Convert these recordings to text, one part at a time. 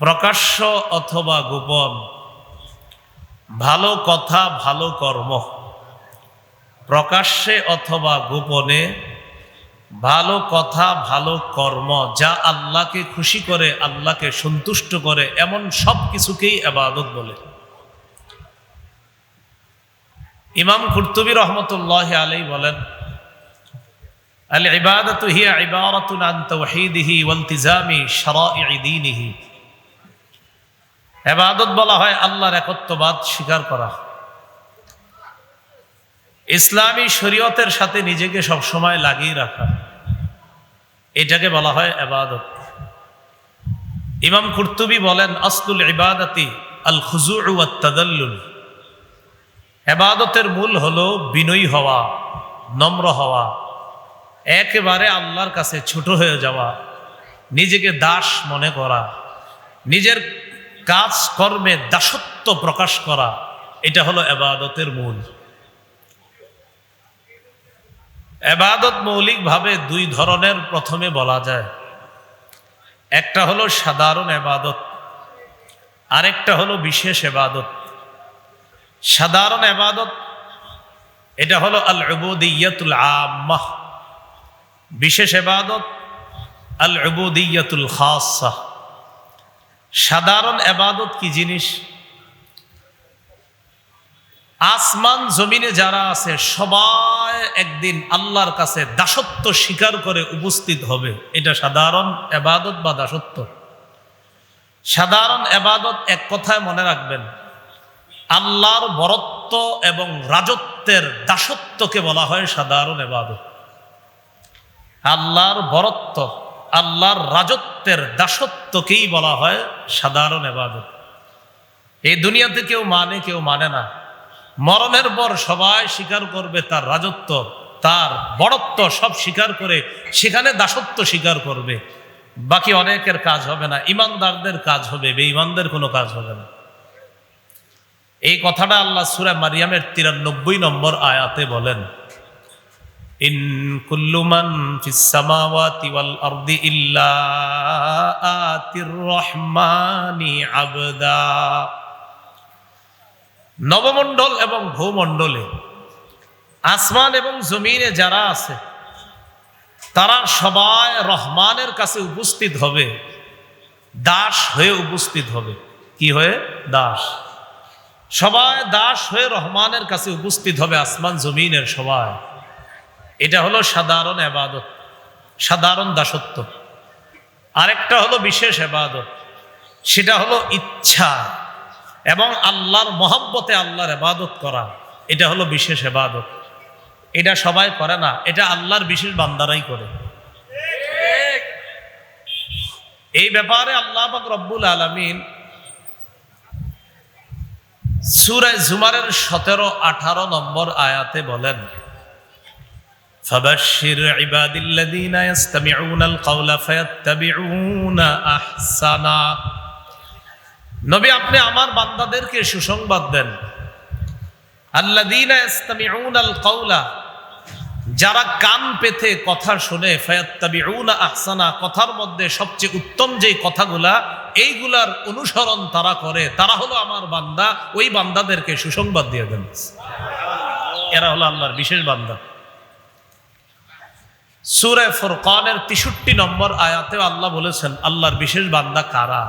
প্রকাশ্য অথবা গোপন, ভালো কথা, ভালো কর্ম। প্রকাশ্যে অথবা গোপনে, ভালো কথা, ভালো কর্ম, যা আল্লাহকে খুশি করে, আল্লাহকে সন্তুষ্ট করে, এমন সব কিছুকেই আবাদত বলে। ইমাম কুর্তুবী রহমতুল্লাহ আলাই বলেন আল ইবাদত হিয়া ইবারাতুন আন তাওহীদিহি শারাঈ দীনিহি। এবাদত বলা হয় আল্লাহর একত্ববাদ স্বীকার করা। ইসলামী শরীয়তের সাথে নিজেকে সবসময় লাগিয়ে রাখা। এটাকে বলা হয় এবাদত। ইমাম কুর্তুবী বলেন, আসলুল ইবাদতি আল খুজু তাদাল্লুল এবাদতের মূল হলো বিনয়ী হওয়া, নম্র হওয়া, একেবারে আল্লাহর কাছে ছোট হয়ে যাওয়া, নিজেকে দাস মনে করা, নিজের কাজ কর্মে দাসত্ব প্রকাশ করা, এটা হলো এবাদতের মূল। এবাদত মৌলিকভাবে দুই ধরনের প্রথমে বলা যায়। একটা হলো সাধারণ এবাদত, আরেকটা হলো বিশেষ এবাদত। সাধারণ এবাদত, এটা হলো আল উবুদিয়াতুল আম্মাহ। বিশেষ এবাদত আল উবুদিয়াতুল খাসা সাধারণ এবাদত কি জিনিস? আসমান, জমিনে যারা আছে, সবাই একদিন আল্লাহর কাছে দাসত্ব স্বীকার করে উপস্থিত হবে। এটা সাধারণ এবাদত বা দাসত্ব? সাধারণ এবাদত এক কথায় মনে রাখবেন, আল্লাহর বরত্ব এবং রাজত্বের দাসত্বকে বলা হয় সাধারণ এবাদত। আল্লাহর বরত্ব আল্লাহর রাজত্বের দাসত্বকেই বলা হয় সাধারণ এবাদত। এই দুনিয়াতে কেউ মানে কেউ মানে না। মরণের পর সবাই স্বীকার করবে তার রাজত্ব, তার বড়ত্ব সব স্বীকার করে সেখানে দাসত্ব স্বীকার করবে। বাকি অনেকের কাজ হবে না, ইমানদারদের কাজ হবে, বেঈমানদের কোনো কাজ হবে না। এই কথাটা আল্লাহ সুরা মারিয়ামের তিরানব্বই নম্বর আয়াতে বলেন। ইন কুল্লুমান ফিস সামাওয়াতি ওয়াল আরদি ইল্লা আতির রহমানি আবদা নবমণ্ডল এবং ভূমণ্ডলে আসমান এবং জমিনে যারা আছে, তারা সবাই রহমানের কাছে উপস্থিত হবে, দাস হয়ে উপস্থিত হবে। কি হয়ে? দাস। সবাই দাস হয়ে রহমানের কাছে উপস্থিত হবে, আসমান জমিনের সবাই। এটা হলো সাধারণ এবাদত, সাধারণ দাসত্ব। আরেকটা হলো বিশেষ এবাদত, সেটা হলো ইচ্ছা এবং আল্লাহর মহব্বতে আল্লাহর এবাদত করা, এটা হলো বিশেষ এবাদত। এটা সবাই করে না, এটা আল্লাহর বিশেষ বান্দারাই করে। এই ব্যাপারে আল্লাহ রব্বুল আলমিন সুরায় জুমারের সতেরো আঠারো নম্বর আয়াতে বলেন فبشر عباد الذين يستمعون القول فيتبعون احسنا নবী আপনি আমার বান্দাদেরকে সুসংবাদ দেন আল্লাযীনা ইসতামিউনাল কাওলা যারা কান পেতে কথা শুনে ফায়াত্তাবিউনা আহসানা কথার মধ্যে সবচেয়ে উত্তম যেই কথাগুলা এইগুলার অনুসরণ তারা করে তারা হলো আমার বান্দা ওই বান্দাদেরকে সুসংবাদ দিয়ে দেন এরা হলো আল্লাহর বিশেষ বান্দা সুরে ফুরকানের তেষট্টি নম্বর আয়াতেও আল্লাহ বলেছেন আল্লাহর বিশেষ বান্দা কারা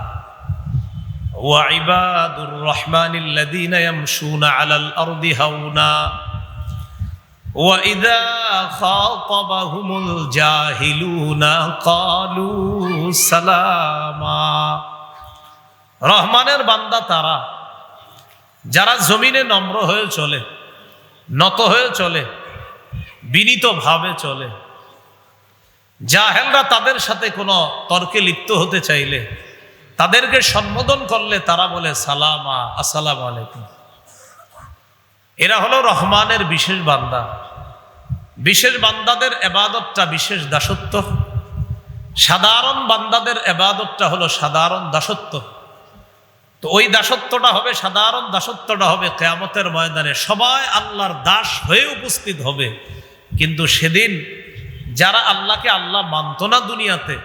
وعباد الرحمن الذين يمشون على الأرض هونا وإذا خاطبهم الجاهلون قالوا سلاما রহমানের বান্দা তারা যারা জমিনে নম্র হয়ে চলে নত হয়ে চলে বিনীতভাবে চলে জাহেলরা তাদের সাথে কোনো তর্কে লিপ্ত হতে চাইলে, তাদেরকে সম্বোধন করলে তারা বলে, সালামা, আসসালাম আলাইকুম। এরা হলো রহমানের বিশেষ বান্দা। বিশেষ বান্দাদের এবাদতটা বিশেষ দাসত্ব। সাধারণ বান্দাদের এবাদতটা হলো সাধারণ দাসত্ব। তো ওই দাসত্বটা হবে, সাধারণ দাসত্বটা হবে কেয়ামতের ময়দানে। সবাই আল্লাহর দাস হয়ে উপস্থিত হবে। কিন্তু সেদিন যারা আল্লাহকে আল্লাহ মানত না দুনিয়াতে,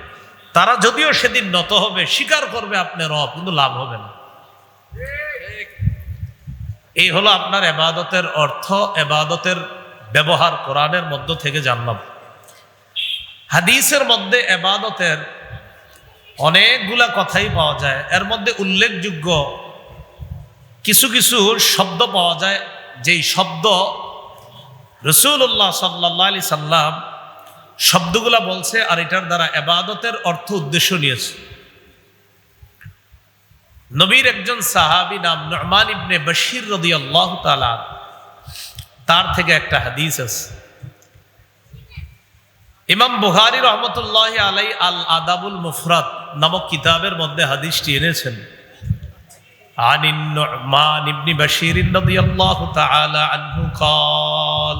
তারা যদিও সেদিন নত হবে, স্বীকার করবে আপনি রব, কিন্তু লাভ হবে না। এই হলো আপনার এবাদতের অর্থ, এবাদতের ব্যবহার কোরআনের মধ্য থেকে জানলাম। হাদিসের মধ্যে এবাদতের অনেকগুলা কথাই পাওয়া যায়। এর মধ্যে উল্লেখযোগ্য কিছু কিছু শব্দ পাওয়া যায়। যেই শব্দ রসুল্লাহ সাল্লাহ আলি সাল্লাম শব্দগুলা বলছে আর এটার দ্বারা এবাদতের অর্থ উদ্দেশ্য নিয়েছে নবীর একজন সাহাবি নাম নরমান ইবনে বশির রদি আল্লাহ তালা তার থেকে একটা হাদিস আছে ইমাম বুহারি রহমতুল্লাহ আলাই আল আদাবুল মুফরাত নামক কিতাবের মধ্যে হাদিসটি এনেছেন عن النعمان بن بشير رضي الله تعالى عنه قال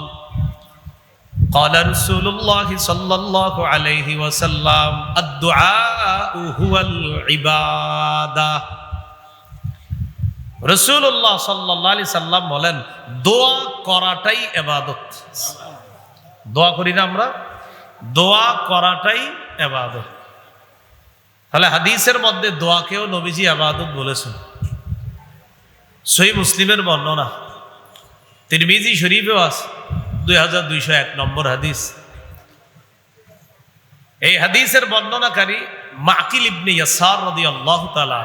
قال رسول الله صلى الله عليه وسلم الدعاء هو العباده রসুল্লাহ সাল্লাহ আলি সাল্লাম বলেন দোয়া করাটাই এবাদত দোয়া করি না আমরা দোয়া করাটাই এবাদত তাহলে হাদিসের মধ্যে দোয়াকেও নবীজি আবাদত বলেছেন সই মুসলিমের বর্ণনা তিরমিজি শরীফেও আছে দুই হাজার দুইশো এক নম্বর হাদিস এই হাদিসের বর্ণনাকারী মাকিল ইবনে ইয়াসার রদি আল্লাহ তালা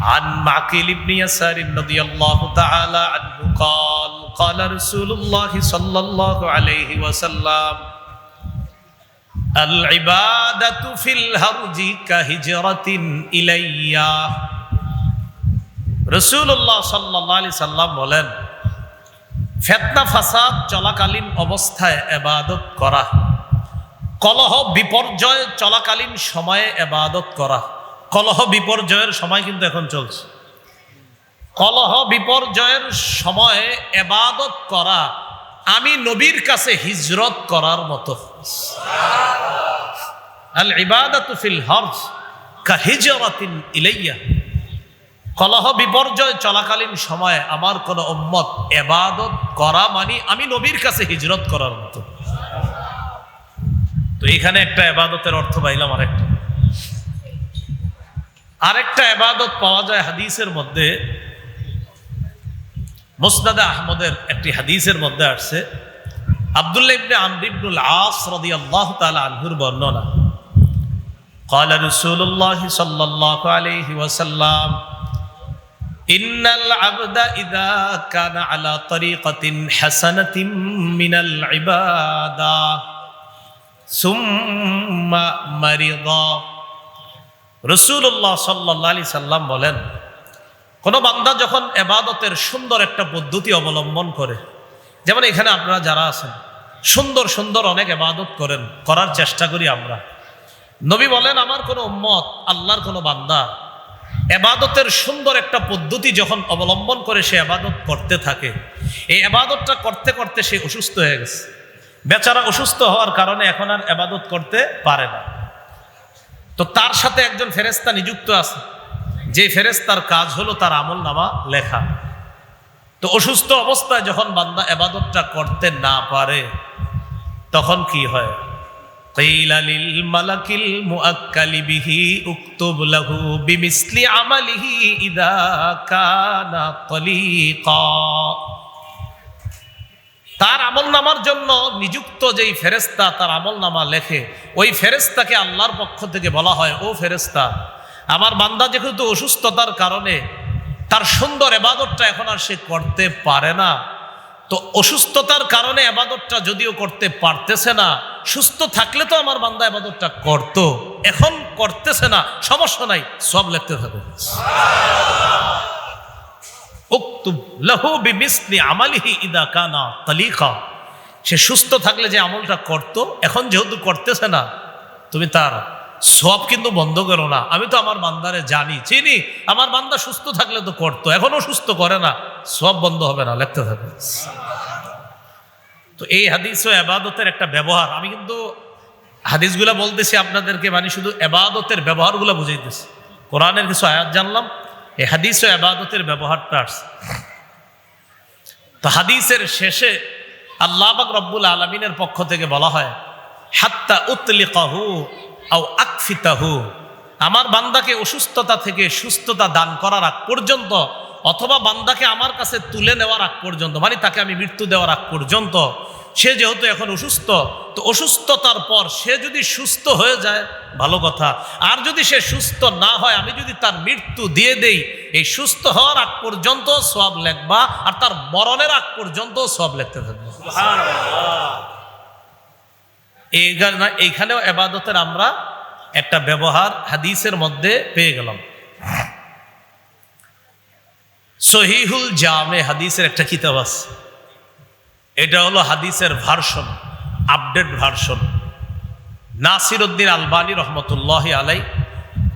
عن معقل بن يسار رضي الله تعالى عنه قال قال رسول الله صلى الله عليه وسلم العبادة في الهرج كهجرة إلي রসুল্লাহ সাল্লাহ আলি সাল্লাম বলেন ফেতনা, ফাসাদ, চলাকালীন অবস্থায় এবাদত করা। কলহ বিপর্যয়, চলাকালীন সময়ে এবাদত করা। কলহ বিপর্যয়ের সময় কিন্তু এখন চলছে। কলহ বিপর্যয়ের সময়ে এবাদত করা, আমি নবীর কাছে হিজরত করার মতো। আল ইবাদত ফিল হর্জ কা হিজরাতিন ইলাইয়া। কলহ বিপর্যয় চলাকালীন সময়ে আমার কোন উম্মত এবাদত করা মানে আমি নবীর কাছে হিজরত করার মতো তো এখানে একটা এবাদতের অর্থ পাইলাম আরেকটা আরেকটা এবাদত পাওয়া যায় হাদিসের মধ্যে মুসনাদে আহমদের একটি হাদিসের মধ্যে আসছে আবদুল্লাহ ইবনে আমর ইবনুল আস রাদিয়াল্লাহু তাআলা আনহুর বর্ণনা قال رسول الله صلى الله عليه وسلم ইন্নাল আবদা ইদা কানা আলা তরিকাতিন হাসানাতিম মিনাল ইবাদা। সুম্মা মারিদা। রসুল্লাহ সাল্লি সাল্লাম বলেন, কোনো বান্দা যখন এবাদতের সুন্দর একটা পদ্ধতি অবলম্বন করে, যেমন এখানে আপনারা যারা আছেন, সুন্দর সুন্দর অনেক এবাদত করেন, করার চেষ্টা করি আমরা। নবী বলেন, আমার কোনো উম্মত, আল্লাহর কোনো বান্দা এবাদতের সুন্দর একটা পদ্ধতি যখন অবলম্বন করে সে আবাদত করতে থাকে, এই আবাদতটা করতে করতে সে অসুস্থ হয়ে গেছে। বেচারা অসুস্থ হওয়ার কারণে এখন আর আবাদত করতে পারে না। তো তার সাথে একজন ফেরেস্তা নিযুক্ত আছে। যে ফেরেস্তার কাজ হলো তার আমল নামা লেখা। তো অসুস্থ অবস্থায় যখন বান্দা এবাদতটা করতে না পারে, তখন কি হয়? قيل للملك المؤكل به اكتب له بمثل عمله إذا كان طليقا তার আমল নামার জন্য নিযুক্ত যেই ফেরেস্তা তার আমল নামা লেখে ওই ফেরেস্তাকে আল্লাহর পক্ষ থেকে বলা হয় ও ফেরেস্তা আমার বান্দা যেহেতু অসুস্থতার কারণে তার সুন্দর এবাদতটা এখন আর সে করতে পারে না তো অসুস্থতার কারণে আবাদতটা যদিও করতে পারতেছে না, সুস্থ থাকলে তো আমার বান্দা আবাদতটা করত, এখন করতেছে না, সমস্যা নাই, সব লিখতে থাকে। লাহু আমালিহি ইদা সে সুস্থ থাকলে যে আমলটা করত, এখন যেহেতু করতেছে না, তুমি তার সব কিন্তু বন্ধ করো না। আমি তো আমার বান্দারে জানি, চিনি। আমার বান্দা সুস্থ থাকলে তো করতো, এখনও সুস্থ করে না। সব বন্ধ হবে না, লেখতে থাকে। তো এই হাদিস ও এবাদতের একটা ব্যবহার। আমি কিন্তু হাদিসগুলা বলতেছি আপনাদেরকে মানে শুধু এবাদতের ব্যবহারগুলো বুঝাইতেছি। কোরআনের কিছু আয়াত জানলাম, এই হাদিস ও এবাদতের ব্যবহারটা আসছে। তো হাদিসের শেষে আল্লাহবাক রব্বুল আলমিনের পক্ষ থেকে বলা হয়, হাত্তা উতলিকাহু আও আকফিতাহু। আমার বান্দাকে অসুস্থতা থেকে সুস্থতা দান করার আগ পর্যন্ত অথবা বান্দাকে আমার কাছে তুলে নেওয়ার আগ পর্যন্ত মানে তাকে আমি মৃত্যু দেওয়ার আগ পর্যন্ত, সে যেহেতু এখন অসুস্থ, তো অসুস্থতার পর সে যদি সুস্থ হয়ে যায়, ভালো কথা। আর যদি সে সুস্থ না হয়, আমি যদি তার মৃত্যু দিয়ে দেই, এই সুস্থ হওয়ার আগ পর্যন্ত সব লেখবা, আর তার মরণের আগ পর্যন্ত সব লেখতে থাকব। এইখানেও এবাদতের আমরা একটা ব্যবহার হাদিসের মধ্যে পেয়ে গেলাম। সহিহুল জামে হাদিসের একটা কিতাব আছে। এটা হলো হাদিসের version, update version. Nasir Uddin Albani রহমতুল্লাহ আলাই,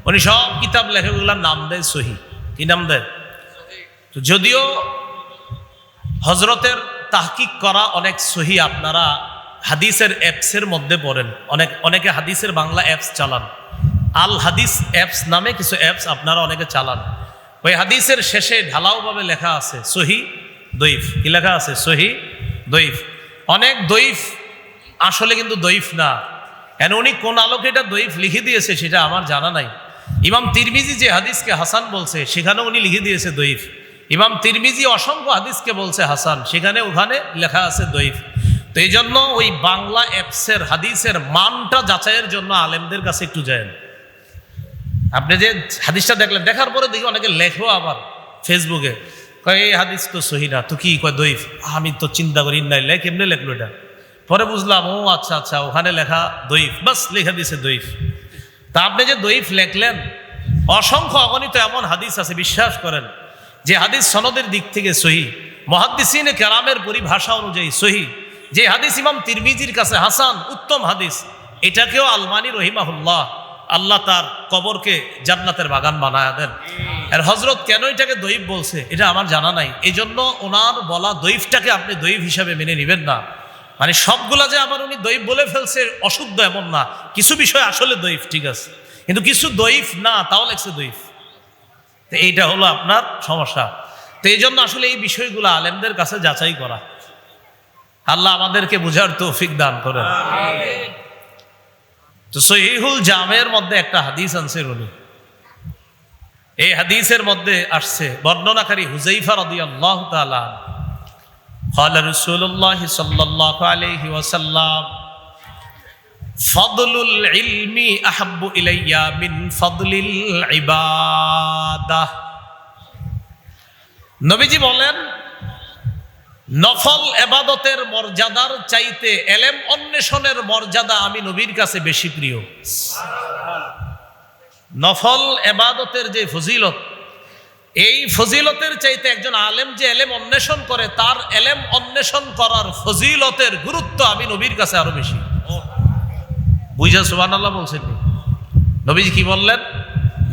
উনি সব কিতাব লেখকগুলোর নাম দেয় সহি। কি নাম দেয়? তো যদিও হজরতের তাহকিক করা অনেক সহি আপনারা হাদিসের অ্যাপসের মধ্যে পড়েন। অনেক, অনেকে হাদিসের বাংলা অ্যাপস চালান। আল হাদিস অ্যাপস নামে কিছু অ্যাপস আপনারা অনেকে চালান। ওই হাদিসের শেষে ঢালাওভাবে লেখা আছে, সহি দইফ কি লেখা আছে? সহি দইফ অনেক দইফ আসলে কিন্তু দইফ না। কেন উনি কোন আলোকে এটা দইফ লিখে দিয়েছে সেটা আমার জানা নাই। ইমাম তিরমিজি যে হাদিসকে হাসান বলছে সেখানে উনি লিখে দিয়েছে দইফ ইমাম তিরমিজি অসংখ্য হাদিসকে বলছে হাসান। সেখানে ওখানে লেখা আছে দইফ তো এই জন্য ওই বাংলা অ্যাপসের হাদিসের মানটা যাচাইয়ের জন্য আলেমদের কাছে একটু যায় আপনি যে হাদিসটা দেখলেন, দেখার পরে দেখি অনেকে লেখো আবার ফেসবুকে কয়, এই হাদিস তো সহি না, তো কি? কয় দইফ আমি তো চিন্তা করি নাই লেখ এমনি লেখলো এটা? পরে বুঝলাম, ও আচ্ছা আচ্ছা ওখানে লেখা দইফ বাস, লেখা দিয়েছে দইফ তা আপনি যে দইফ লেখলেন, অসংখ্য অগণিত এমন হাদিস আছে, বিশ্বাস করেন, যে হাদিস সনদের দিক থেকে সহি। মহাদ্দিসিনে কেরামের পরিভাষা অনুযায়ী সহি। যে হাদিস ইমাম তিরমিজির কাছে হাসান, উত্তম হাদিস, এটাকেও আলমানি রহিমাহুল্লাহ, আল্লাহ তার কবরকে জান্নাতের বাগান বানায় দেন। আর হজরত কেন এটাকে দইফ বলছে, এটা আমার জানা নাই। এই জন্য ওনার বলা দইফটাকে আপনি দইফ হিসাবে মেনে নেবেন না। মানে সবগুলা যে আমার উনি দইফ বলে ফেলছে, অশুদ্ধ এমন না। কিছু বিষয় আসলে দৈব ঠিক আছে। কিন্তু কিছু দৈব না, তাও লেগছে দইফ তো এইটা হলো আপনার সমস্যা। তো এই জন্য আসলে এই বিষয়গুলো আলেমদের কাছে যাচাই করা। আল্লাহ আমাদেরকে বুঝার তৌফিক দান করেন তো সহিহুল জামের মধ্যে একটা হাদিস আনছে উনি এই হাদিসের মধ্যে আসছে বর্ণনাকারী হুজাইফা রাদিয়াল্লাহু তাআলা قال رسول الله صلى الله عليه وسلم فضل العلم احب الي من فضل العباده নবীজি বলেন নফল এবাদতের মর্যাদার চাইতে এলেম অন্বেষণের মর্যাদা আমি নবীর কাছে বেশি প্রিয়। নফল এবাদতের যে ফজিলত, এই ফজিলতের চাইতে একজন আলেম যে এলেম অন্বেষণ করে, তার এলেম অন্বেষণ করার ফজিলতের গুরুত্ব আমি নবীর কাছে আরও বেশি। বুঝা সুবান আল্লাহ বলছেন নবীজি কি বললেন?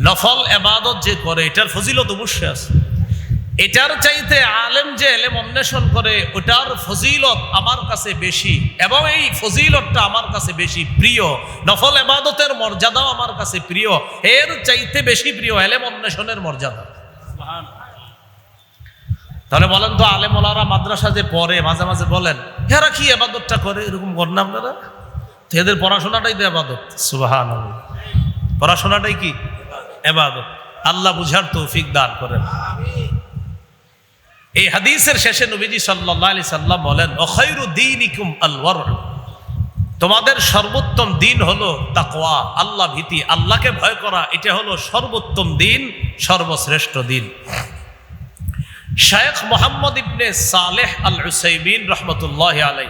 নফল এবাদত যে করে, এটার ফজিলত অবশ্যই আছে। এটার চাইতে আলেম যে এলেম অন্বেষণ করে, ওটার ফজিলত আমার কাছে বেশি এবং এই ফজিলতটা আমার কাছে বেশি প্রিয়। নফল এবাদতের মর্যাদাও আমার কাছে প্রিয়। এর চাইতে বেশি প্রিয় এলেম অন্বেষণের মর্যাদা। তাহলে বলেন তো আলেম ওলারা মাদ্রাসা যে পড়ে, মাঝে মাঝে বলেন, এরা কি এবাদতটা করে? এরকম করেন আপনারা? তো এদের পড়াশোনাটাই তো এবাদত। সুবাহান পড়াশোনাটাই কি? এবাদত। আল্লাহ বুঝার তৌফিক দান করেন। এই হাদিসের শেষে নবীজি সাল্লাহ সাল্লাম বলেন অখৈরু ইকুম আলওয়ার তোমাদের সর্বোত্তম দিন হলো তাকওয়া, আল্লাহ ভীতি, আল্লাহকে ভয় করা। এটা হলো সর্বোত্তম দিন, সর্বশ্রেষ্ঠ দিন। শেখ মোহাম্মদ ইবনে সালেহ আল হুসাইবিন রহমতুল্লাহ আলাই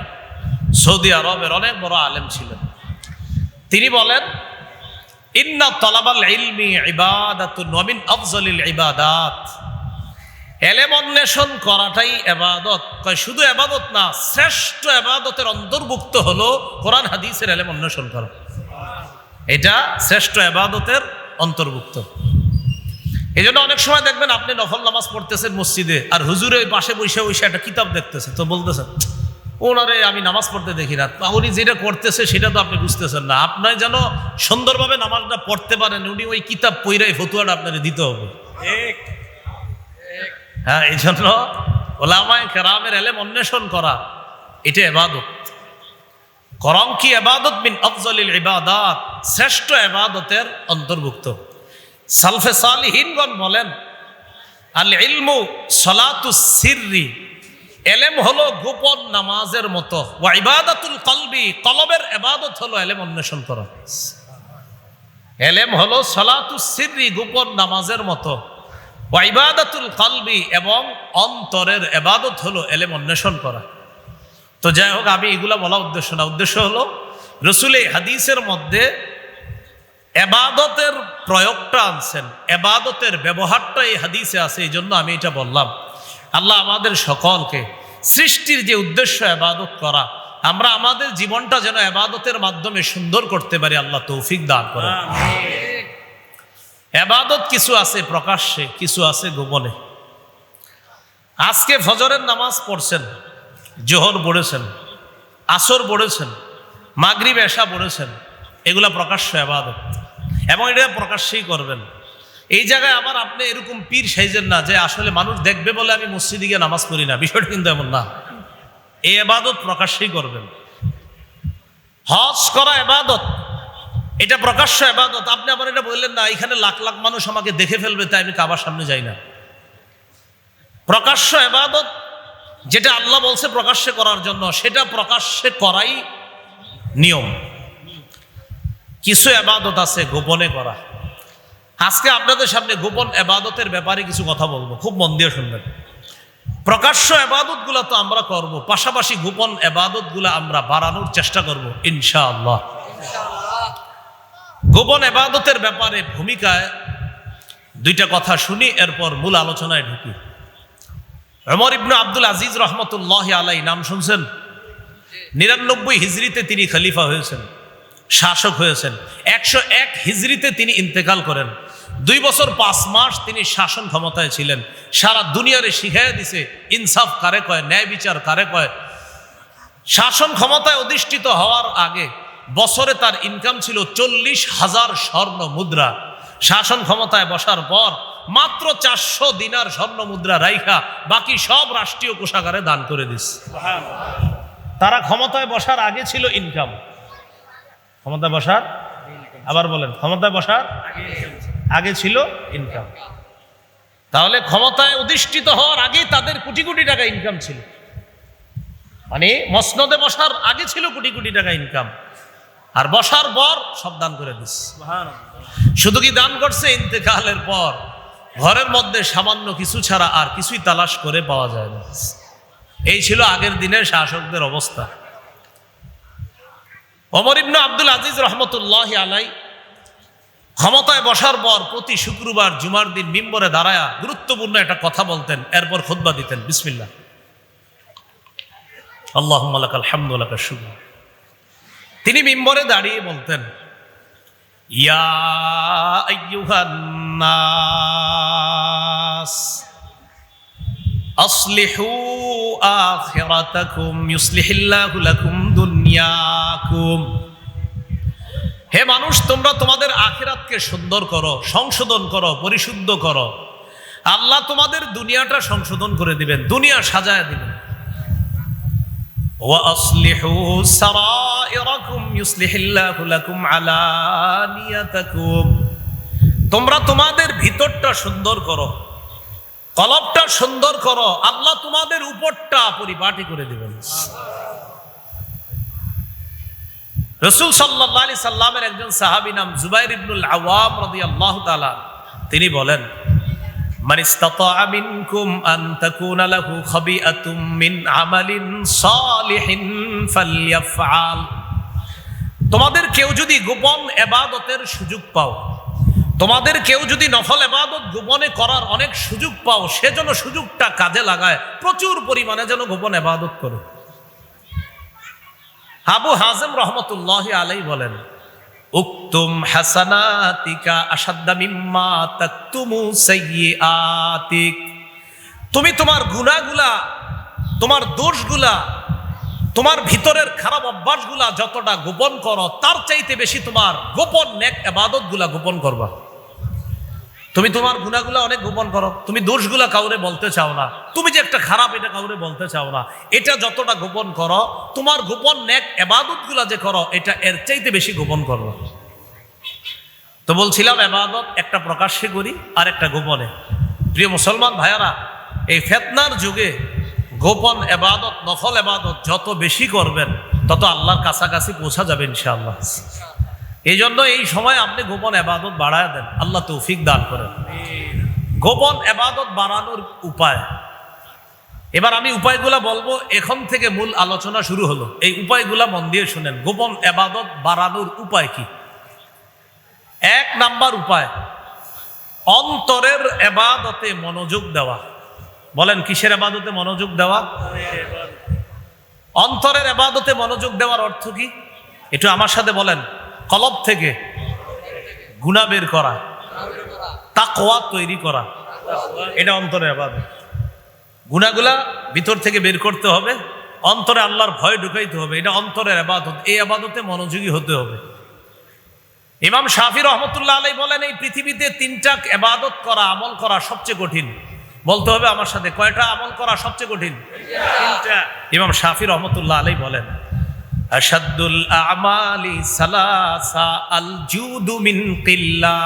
সৌদি আরবের অনেক বড় আলেম ছিলেন। তিনি বলেন, ইন্না তলাবাল ইলমি ইবাদাতুন মিন আফজলিল ইবাদাত। এলেম অন্বেষণ করাটাই এবাদত। কয়, শুধু এবাদত না, শ্রেষ্ঠ এবাদতের অন্তর্ভুক্ত হলো কোরআন, হাদিসের এলেম অন্বেষণ করা। এটা শ্রেষ্ঠ এবাদতের অন্তর্ভুক্ত। এই জন্য অনেক সময় দেখবেন আপনি নফল নামাজ পড়তেছেন মসজিদে, আর হুজুরে ওই পাশে বসে বসে একটা কিতাব দেখতেছে। তো বলতেছেন, ওনারে আমি নামাজ পড়তে দেখি না। তা উনি যেটা করতেছে সেটা তো আপনি বুঝতেছেন না। আপনার যেন সুন্দরভাবে নামাজটা পড়তে পারেন, উনি ওই কিতাব পইরাই ফতুয়াটা আপনাকে দিতে হবে। হ্যাঁ এই জন্য ওলামায় কেরামের এলেম অন্বেষণ করা, এটা এবাদত। করম কি এবাদত? বিন আফজলিল ইবাদাত, শ্রেষ্ঠ এবাদতের অন্তর্ভুক্ত। সালফে সালিহিনগণ বলেন, আল ইলমু সলাতু সিররি, এলেম হলো গোপন নামাজের মতো। ওয়া ইবাদাতুল কলবি, কলবের এবাদত হলো এলেম অন্বেষণ করা। এলেম হলো সলাতু সিররি, গোপন নামাজের মতো। ওয়া ইবাদাতুল কলবি এবং অন্তরের এবাদত হলো এলেম অন্বেষণ করা। তো যাই হোক, আমি এগুলা বলা উদ্দেশ্য না। উদ্দেশ্য হলো, রসুল এই হাদিসের মধ্যে এবাদতের প্রয়োগটা আনছেন, এবাদতের ব্যবহারটা এই হাদিসে আছে, এই জন্য আমি এটা বললাম। আল্লাহ আমাদের সকলকে সৃষ্টির যে উদ্দেশ্য এবাদত করা, আমরা আমাদের জীবনটা যেন এবাদতের মাধ্যমে সুন্দর করতে পারি, আল্লাহ তৌফিক দান করে এবাদত কিছু আছে প্রকাশ্যে, কিছু আছে গোপনে। আজকে ফজরের নামাজ পড়ছেন, জোহর পড়েছেন, আসর পড়েছেন, মাগরিব, এশা পড়েছেন, এগুলা প্রকাশ্য আবাদত এবং এটা প্রকাশ্যেই করবেন। এই জায়গায় আবার আপনি এরকম পীর সাইজেন না যে আসলে মানুষ দেখবে বলে আমি মসজিদে গিয়ে নামাজ পড়ি না, বিষয়টা কিন্তু এমন না। এই এবাদত প্রকাশ্যেই করবেন। হজ করা এবাদত এটা প্রকাশ্য এবাদত আপনি আবার এটা বললেন না, এখানে লাখ লাখ মানুষ আমাকে দেখে ফেলবে, তাই আমি কাবার সামনে যাই না। প্রকাশ্য এবাদত যেটা আল্লাহ বলছে প্রকাশ্যে করার জন্য, সেটা প্রকাশ্যে করাই নিয়ম। কিছু এবাদত আছে গোপনে করা। আজকে আপনাদের সামনে গোপন এবাদতের ব্যাপারে কিছু কথা বলব, খুব মন দিয়ে শুনবেন। প্রকাশ্য এবাদতগুলা তো আমরা করব, পাশাপাশি গোপন এবাদগুলা আমরা বাড়ানোর চেষ্টা করব, ইনশাআল্লাহ। গোপন এবাদতের ব্যাপারে ভূমিকায় দুইটা কথা শুনি, এরপর মূল আলোচনায় ঢুকি। অমর ইবনু আব্দুল আজিজ রহমতুল্লাহ আলাই নাম শুনছেন? নিরানব্বই হিজড়িতে তিনি খলিফা হয়েছেন, শাসক হয়েছেন। একশো এক হিজড়িতে তিনি ইন্তেকাল করেন। দুই বছর পাঁচ মাস তিনি শাসন ক্ষমতায় ছিলেন। সারা দুনিয়ারে শিখাইয়া দিছে, ইনসাফ কারে কয়, ন্যায় বিচার কারে কয়। শাসন ক্ষমতায় অধিষ্ঠিত হওয়ার আগে বছরে তার ইনকাম ছিল চল্লিশ হাজার স্বর্ণ মুদ্রা। শাসন ক্ষমতায় বসার পর মাত্র চারশো দিনার স্বর্ণ মুদ্রা রাইখা বাকি সব রাষ্ট্রীয় কোষাগারে দান করে দিস। তারা ক্ষমতায় বসার আগে ছিল ইনকাম ক্ষমতায় বসার? আবার বলেন, ক্ষমতায় বসার? আগে ছিল ইনকাম তাহলে ক্ষমতায় অধিষ্ঠিত হওয়ার আগে তাদের কোটি কোটি টাকা ইনকাম ছিল। মানে মসনদে বসার আগে ছিল কোটি কোটি টাকা ইনকাম আর বসার পর সব দান করে দিস শুধু কি দান করছে? ইন্তেকালের পর। ঘরের মধ্যে সামান্য কিছু ছাড়া আর কিছুই তালাশ করে পাওয়া যায় না। এই ছিল আগের দিনের শাসকদের অবস্থা। অমর ইবনু আব্দুল আজিজ রহমতুল্লাহ আলাই ক্ষমতায় বসার পর প্রতি শুক্রবার জুমার দিন মিম্বরে দাঁড়ায়া গুরুত্বপূর্ণ একটা কথা বলতেন এরপর খুদ্া দিতেন। বিসমিল্লা আল্লাহ আলহামদুল্লাহ শুক্র। তিনি মিম্বরে দাঁড়িয়ে বলতেন হে মানুষ, তোমরা তোমাদের আখিরাতকে সুন্দর করো, সংশোধন করো, পরিশুদ্ধ করো। আল্লাহ তোমাদের দুনিয়াটা সংশোধন করে দিবেন, দুনিয়া সাজায় দিবেন। وأصلحوا سرائركم يصلح الله لكم علانيتكم তোমরা তোমাদের ভিতরটা সুন্দর করো কলবটা সুন্দর করো আল্লাহ তোমাদের উপরটা পরিপাটি করে দিবেন রসুল সাল্লাহ আলি সাল্লামের একজন সাহাবি নাম জুবাইর ইবনুল আওয়াম রদি আল্লাহ তালা তিনি বলেন من استطاع منكم أن تكون له خبيئة من عمل صالح فليفعل তোমাদের কেউ যদি গোপন এবাদতের সুযোগ পাও তোমাদের কেউ যদি নফল এবাদত গোপনে করার অনেক সুযোগ পাও সেজন্য সুযোগটা কাজে লাগায় প্রচুর পরিমাণে যেন গোপন এবাদত করে আবু হাজেম রহমতুল্লাহ আলাই বলেন উক্তুম হাসানাতিকা আসাদ্দা মিম্মা তাকতুমু সাইয়্যাতিক তুমি তোমার গুনাহগুলা তোমার দোষগুলা, তোমার ভিতরের খারাপ অভ্যাসগুলা যতটা গোপন করো, তার চাইতে বেশি তোমার গোপন নেক ইবাদতগুলা গোপন করবা। তুমি তোমার গুণাগুলা অনেক গোপন করো, তুমি দোষগুলা কাউরে বলতে চাও না। তুমি যে একটা খারাপ এটা কাউরে বলতে চাও না। এটা যতটা গোপন করো, তোমার গোপন নেক এবাদতগুলা যে করো, এটা এর চাইতে বেশি গোপন করো তো বলছিলাম, এবাদত একটা প্রকাশ্যে করি আর একটা গোপনে। প্রিয় মুসলমান ভাইয়ারা, এই ফেতনার যুগে গোপন এবাদত, নফল এবাদত যত বেশি করবেন, তত আল্লাহর কাছাকাছি পৌঁছা যাবে ইনশাআল্লাহ। এই জন্য এই সময় আপনি গোপন এবাদত বাড়ায় দেন। আল্লাহ তৌফিক দান করেন। গোপন এবাদত বাড়ানোর উপায়। এবার আমি উপায়গুলা বলব। এখন থেকে মূল আলোচনা শুরু হলো। এই উপায়গুলা মন দিয়ে শুনেন। গোপন এবাদত বাড়ানোর উপায় কি? এক নাম্বার উপায়, অন্তরের এবাদতে মনোযোগ দেওয়া। বলেন, কিসের এবাদতে মনোযোগ দেওয়া? অন্তরের এবাদতে মনোযোগ দেওয়ার অর্থ কি? একটু আমার সাথে বলেন, কলব থেকে গুণা বের করা, তাকওয়া তৈরি করা, এটা অন্তরের আবাদত গুণাগুলা ভিতর থেকে বের করতে হবে, অন্তরে আল্লাহর ভয় ঢুকাইতে হবে, এটা অন্তরের আবাদত এই আবাদতে মনোযোগী হতে হবে। ইমাম শাফি রহমতুল্লাহ আলাই বলেন এই পৃথিবীতে তিনটা এবাদত করা আমল করা সবচেয়ে কঠিন বলতে হবে আমার সাথে কয়টা আমল করা সবচেয়ে কঠিন তিনটা ইমাম শাফি রহমতুল্লাহ আলাই বলেন আসাদুল আমালি সালাসা আল জুদু মিন কিল্লাহ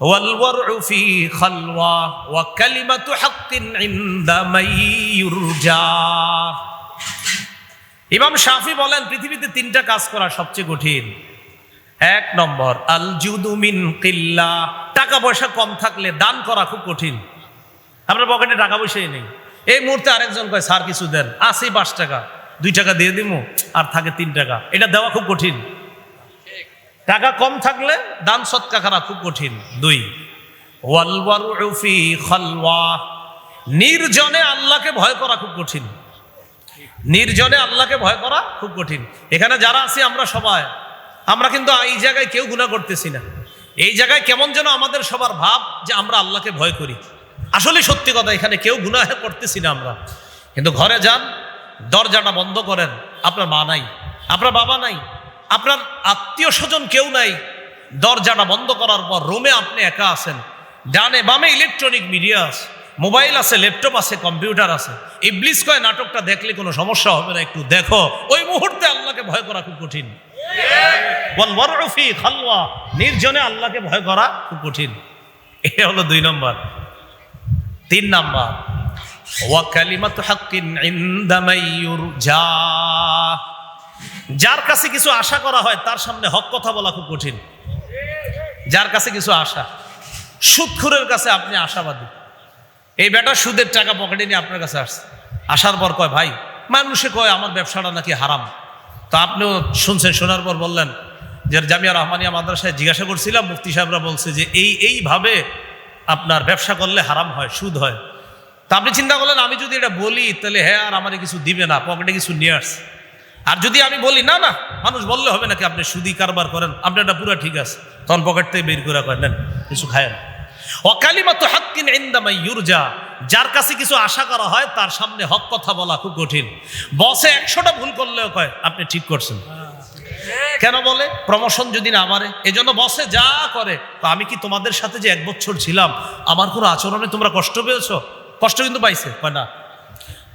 والورع في خلوة وكلمة حق عند من يرجى ইমাম শাফি বলেন পৃথিবীতে তিনটা কাজ করা সবচেয়ে কঠিন এক নম্বর আল জুদুমিন কিল্লা টাকা পয়সা কম থাকলে দান করা খুব কঠিন। আপনার পকেটে টাকা পয়সাই নেই। এই মুহূর্তে আরেকজন কয়, স্যার, কিছু দেন। আসি পাঁচ টাকা। দুই টাকা দিয়ে দিব আর থাকে তিন টাকা। এটা দেওয়া খুব কঠিন। টাকা কম থাকলে দান সৎকা করা খুব কঠিন। দুই নির্জনে আল্লাহকে ভয় করা খুব কঠিন। নির্জনে আল্লাহকে ভয় করা খুব কঠিন। এখানে যারা আছি আমরা সবাই আমরা কিন্তু এই জায়গায় কেউ গুণা করতেছি না। এই জায়গায় কেমন যেন আমাদের সবার ভাব যে আমরা আল্লাহকে ভয় করি। আসলে সত্যি কথা, এখানে কেউ গুনাহ করতেছি না আমরা। কিন্তু ঘরে যান, দরজাটা বন্ধ করেন, আপনার মা নাই, আপনার বাবা নাই, আপনার আত্মীয় স্বজন কেউ নাই। দরজাটা বন্ধ করার পর রুমে আপনি একা আছেন। ডানে বামে ইলেকট্রনিক মিডিয়া আছে মোবাইল আছে ল্যাপটপ আছে কম্পিউটার আছে। ইবলিস কয়, নাটকটা দেখলে কোনো সমস্যা হবে না, একটু দেখো। ওই মুহূর্তে আল্লাহকে ভয় করা খুব কঠিন। খালওয়া। নির্জনে আল্লাহকে ভয় করা খুব কঠিন। এ হলো দুই নম্বর। তিন নাম্বার, ওয়া কালিমাতু হাক্কিন ইনদা মাইয়ুরজা যার কাছে কিছু আশা করা হয়, তার সামনে হক কথা বলা খুব কঠিন। যার কাছে কিছু আশা সুদখুরের কাছে আপনি আশাবাদী। এই বেটা সুদের টাকা পকেটে নিয়ে আপনার কাছে আসছে। আসার পর কয়, ভাই, মানুষে কয়, আমার ব্যবসাটা নাকি হারাম। তো আপনিও শুনছেন, শোনার পর বললেন যে জামিয়া রহমানিয়া মাদ্রাসায় জিজ্ঞাসা করছিলাম, মুফতি সাহেবরা বলছে যে এই, এইভাবে আপনার ব্যবসা করলে হারাম হয়, সুদ হয়। তা আপনি চিন্তা করলেন, আমি যদি এটা বলি, তাহলে হ্যাঁ আর আমারে কিছু দিবে না, পকেটে কিছু নিয়ে আর যদি আমি বলি, না না, মানুষ বললে হবে নাকি, আপনি সুদি কারবার করেন আপনারটা পুরো ঠিক আছে। তখন পকেট থেকে বের করে করেন কিছু খায়েন অকালিমাত হাক্কিন ইন্দামাই ইউরজা যার কাছে কিছু আশা করা হয়, তার সামনে হক কথা বলা খুব কঠিন। বসে একশোটা ভুল করলেও কয়, আপনি ঠিক করছেন। কেন বলে? প্রমোশন যদি না আমারে এজন্য বসে যা করে। তো আমি কি তোমাদের সাথে যে এক বছর ছিলাম, আমার কোনো আচরণে তোমরা কষ্ট পেয়েছ? কষ্ট কিন্তু পাইছে। কয় না।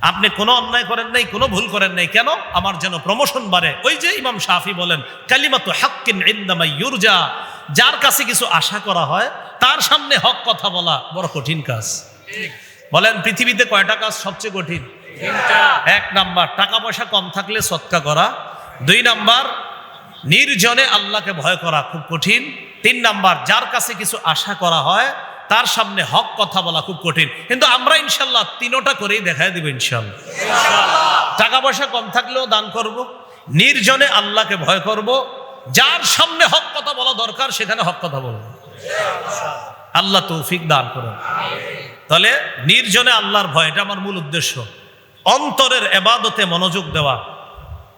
আপনি কোনো অন্যায় করেন নাই, কোনো ভুল করেন নাই। কেন? আমার যেন প্রমোশন বাড়ে। ওই যে ইমাম শাফি বলেন, কালিমাতু হাক্কিন ইনদামাই ইউরজা। যার কাছে কিছু আশা করা হয়, তার সামনে হক কথা বলা বড় কঠিন কাজ। বলেন পৃথিবীতে কয়টা কাজ সবচেয়ে কঠিন? এক নাম্বার টাকা পয়সা কম থাকলে সৎকা করা। দুই নাম্বার নির্জনে আল্লাহকে ভয় করা খুব কঠিন। তিন নাম্বার যার কাছে কিছু আশা করা হয় তার সামনে হক কথা বলা খুব কঠিন। কিন্তু আমরা ইনশাল্লাহ তিনোটা করেই দেখাই দিব ইনশাল্লাহ। টাকা পয়সা কম থাকলেও দান করব নির্জনে আল্লাহকে ভয় করব যার সামনে হক কথা বলা দরকার সেখানে হক কথা বলব। আল্লাহ তৌফিক দান করুন। তাহলে নির্জনে আল্লাহর ভয়, এটা আমার মূল উদ্দেশ্য। অন্তরের এবাদতে মনোযোগ দেওয়া।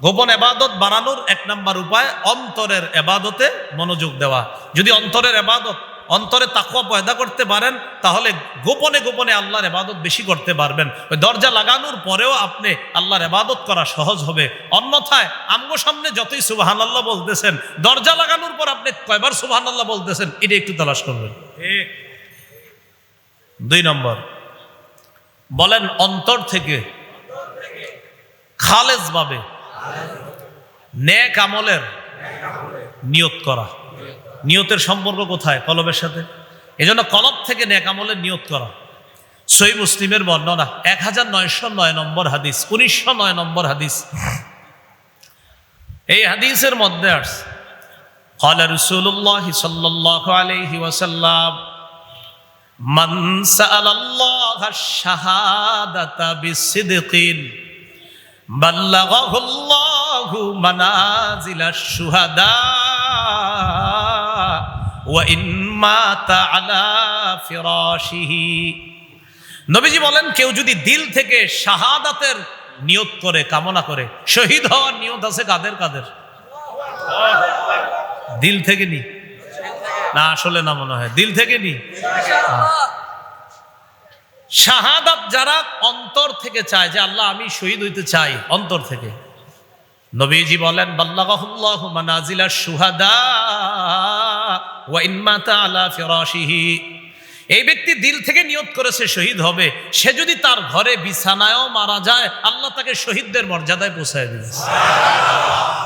গোপন এবাদত বাড়ানোর এক নাম্বার উপায়, অন্তরের এবাদতে মনোযোগ দেওয়া। যদি অন্তরের এবাদত অন্তরে তাকুয়া পয়দা করতে পারেন, তাহলে গোপনে গোপনে আল্লাহর এবাদত বেশি করতে পারবেন। ওই দরজা লাগানোর পরেও আপনি আল্লাহর এবাদত করা সহজ হবে। অন্যথায় আমগো সামনে যতই সুবাহান আল্লাহ বলতেছেন, দরজা লাগানোর পর আপনি কয়বার সুবাহান আল্লাহ বলতেছেন, এটা একটু তালাশ করবেন। দুই নম্বর, বলেন অন্তর থেকে খালেজ ভাবে নেক আমলের নিয়ত করা। নিয়তের সম্পর্ক কোথায় কলবের সাথে এজন্য কলব থেকে নেক আমলের নিয়ত করা সই মুসলিমের বর্ণনা এক হাজার নয়শো নয় নম্বর হাদিস উনিশশো নয় নম্বর হাদিস এই হাদিসের মধ্যে আস قال رسول الله صلى الله عليه وسلم من سأل الله الشهادة بصدق بلغه الله منازل الشهداء নবীজি বলেন, কেউ যদি দিল থেকে শাহাদাতের নিয়ত করে, কামনা করে, শহীদ হওয়ার নিয়ত আছে কাদের কাদের? দিল থেকে নি। না, আসলে না মনে হয়। দিল থেকে নি? শাহাদাত যারা অন্তর থেকে চায়, যে আল্লাহ আমি শহীদ হইতে চাই, অন্তর থেকে। নবীজি বলেন, বাল্লাগাহুল্লাহু মানাজিলা শুহাদা। আলা এই ব্যক্তি দিল থেকে নিয়ত করেছে শহীদ হবে। সে যদি তার ঘরে বিছানায়ও মারা যায়, আল্লাহ তাকে শহীদদের মর্যাদায় পৌঁছায় দিবে।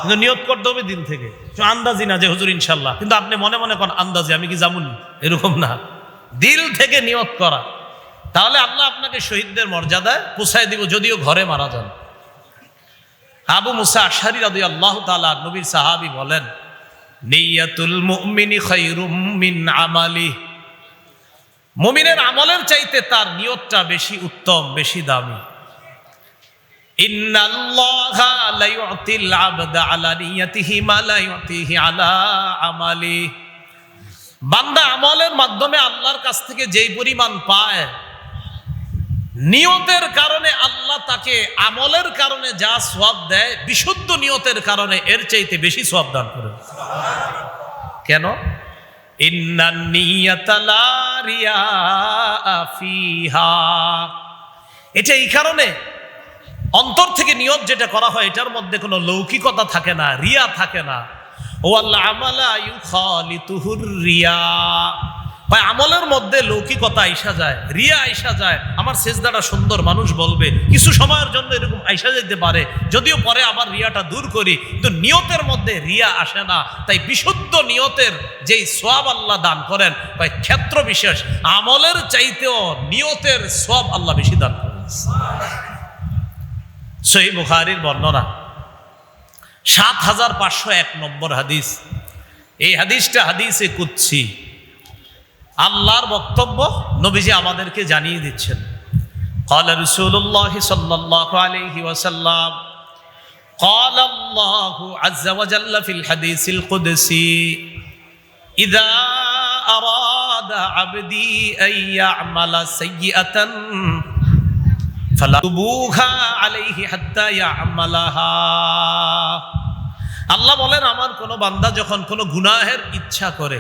কিন্তু নিয়ত করতে হবে দিল থেকে। আন্দাজি না যে, হুজুর ইনশাল্লাহ কিন্তু আপনি মনে মনে করেন, আন্দাজি, আমি কি যাবনি এরকম না। দিল থেকে নিয়ত করা। তাহলে আল্লাহ আপনাকে শহীদদের মর্যাদায় পৌঁছায় দিব, যদিও ঘরে মারা যান। আবু মুসা আশারি রাদি আল্লাহ তালা নবীর সাহাবি বলেন নিয়াতুল মুমিনি খায়রুম মিন আমালি। মুমিনের আমলের চাইতে তার নিয়তটা বেশি উত্তম, বেশি দামি। বান্দা আমলের মাধ্যমে আল্লাহর কাছ থেকে যেই পরিমাণ পায় নিয়তের কারণে আল্লাহ তাকে আমলের কারণে যা সওয়াব দেয়, বিশুদ্ধ নিয়তের কারণে এর চাইতে বেশি সওয়াব দান করে। কেন? এটা এই কারণে অন্তর থেকে নিয়ত যেটা করা হয়, এটার মধ্যে কোনো লৌকিকতা থাকে না, রিয়া থাকে না। ও আল্লাহ আমালা ইউখালিতুহুর রিয়া। ভাই, আমলের মধ্যে লৌকিকতা আইসা যায়, রিয়া আইসা যায়। আমার সেজদাটা সুন্দর, মানুষ বলবে, কিছু সময়ের জন্য এরকম আইসা যেতে পারে। যদিও পরে আবার রিয়াটা দূর করি, কিন্তু নিয়তের মধ্যে রিয়া আসে না। তাই বিশুদ্ধ নিয়তের যেই সোয়াব আল্লাহ দান করেন, ভাই, ক্ষেত্র বিশেষ। আমলের চাইতেও নিয়তের সোয়াব আল্লাহ বেশি দান করেন। সহি বুখারির বর্ণনা। সাত হাজার পাঁচশো এক নম্বর হাদিস। এই হাদিসটা হাদিসে কুচ্ছি আল্লাহর বক্তব্য নবীজি আমাদেরকে জানিয়ে দিচ্ছেন قال رسول الله صلى الله عليه وسلم قال الله عز وجل في الحديث القدسي إذا أراد عبدي أن يعمل سيئة فلا تبوها عليه حتى يعملها আল্লাহ বলেন আমার কোন বান্দা যখন কোন গুনাহের ইচ্ছা করে